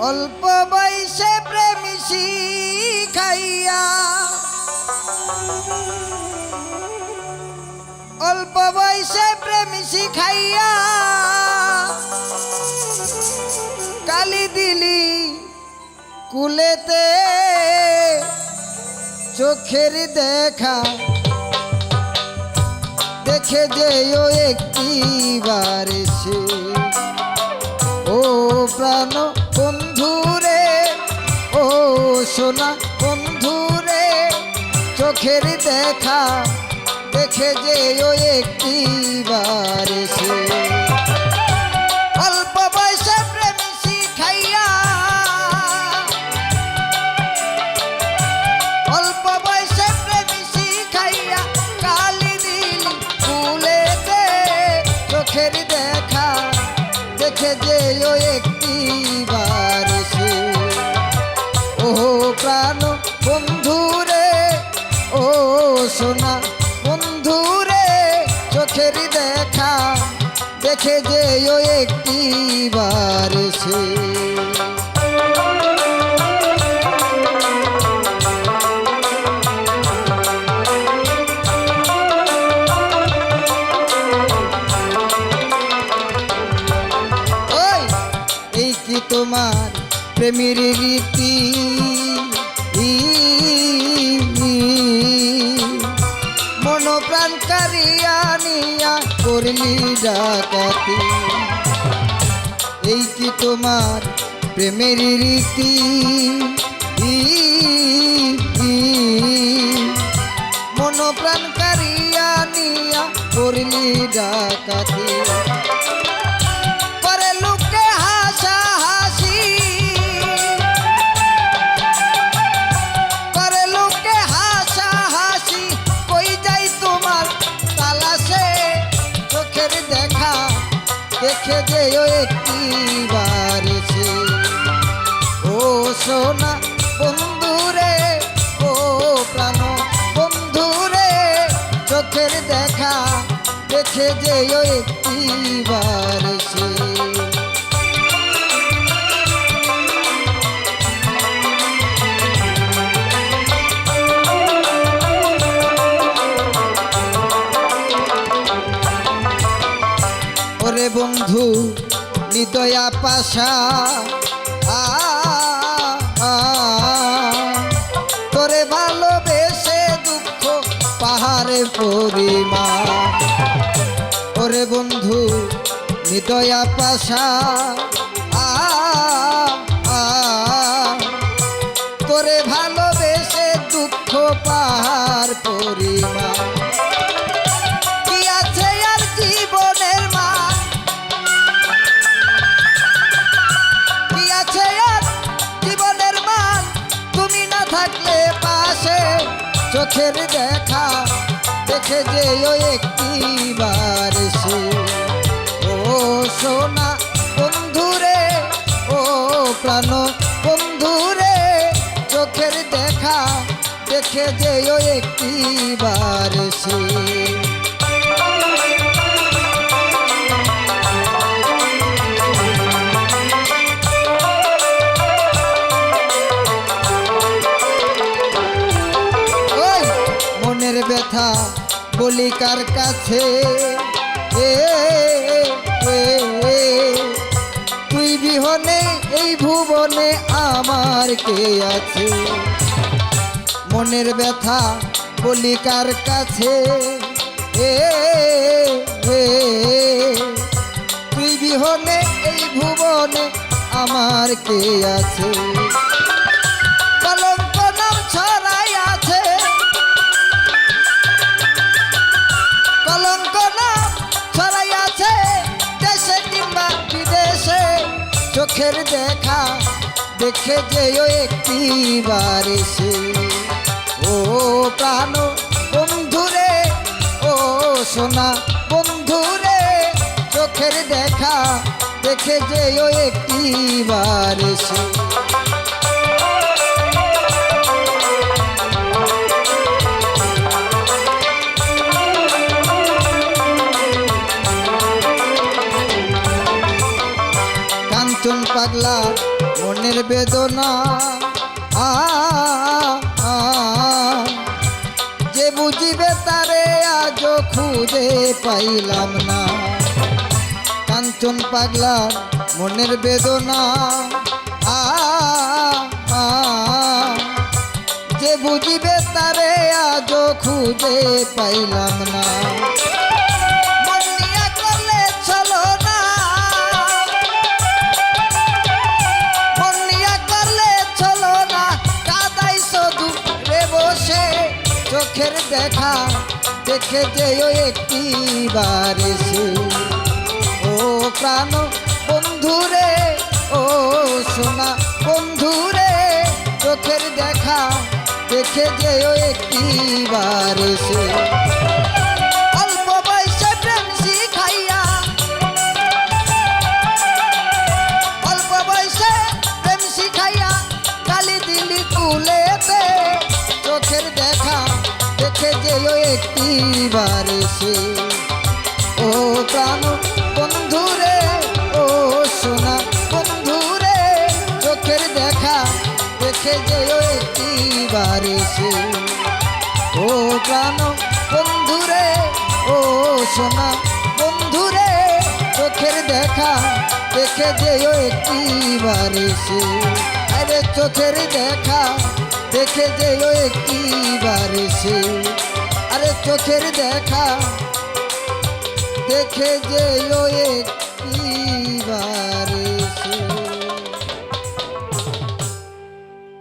অল্প বয়সে প্রেমী খাইয়া অল্প বয়সে প্রেমী খাইয়া কালি দিলি কুলেতে, চোখের দেখা দেখে যে ও একটি বারে সে প্রাণ বন্ধুরে, ও সোনা বন্ধুরে, চোখের দেখা দেখে যেও একটি বার সে অল্প বয়সে প্রেম শিখাইয়া, অল্প বয়সে প্রেম শিখাইয়া কালি দিল ফুলেতে, চোখের দেখা দেখে যে ও একটি সোনা বন্ধুরে চোখের দেখা। দেখে যে ও একটি বার সে তোমার প্রেমের রীতি? করিয়া কারিয়া নিয়া করলি ডাকাতি। এই কি তোমার প্রেমের রীতি? দেখে যেও একটি বার সে ও সোনা, বন্ধুরে, ও প্রাণ, বন্ধুরে, চোখের দেখা দেখে যেও একটি বার ওরে বন্ধু নিদয়া পাশা। তোরে ভালোবেসে দুঃখ পাহাড়ে পরিমা ওরে বন্ধু নিদয়া পাশা। আ, চোখের দেখা দেখে যেও একটি সে ও সোনা বন্ধুরে, ও প্রাণ বন্ধুরে, চোখের দেখা দেখে যেও একটি ব্যথা বলি কার কাছে? এ, তুই বিহনে এই ভুবনে আমার কে আছে? মনের ব্যথা বলি কার কাছে? এ, তুই বিহনে এই ভুবনে আমার কে আছে? দেখে যেও একটি বার এসে। ও প্রাণ বন্ধুরে, ও সোনা বন্ধুরে, চোখের দেখা দেখে যেও একটি বার এসে। কাঞ্চন পাগলা মনের বেদনা আ যে বুঝিবে তারে আজ খুঁজে পাইলাম না। কাঞ্চন পাগলা মনের বেদনা আ, যে বুঝিবে তারে আজ খুঁজে পাইলাম না। দেখা যেও একটি বার এসে। ও প্রাণ বন্ধুরে, ও সোনা বন্ধুরে, চোখের দেখা দেখে যেও একটি বার এসে। দেখে একটি বার ও প্রাণ, বন্ধুরে, ও সোনা, বন্ধুরে, চোখের দেখা দেখে যেও একটি বার ও প্রাণ, বন্ধুরে, ও সোনা, বন্ধুরে, চোখের দেখা দেখে যেও একটি বার আরে চোখের দেখা দেখে যেও একটি বার আরে চোখের দেখা দেখে যেও একটি।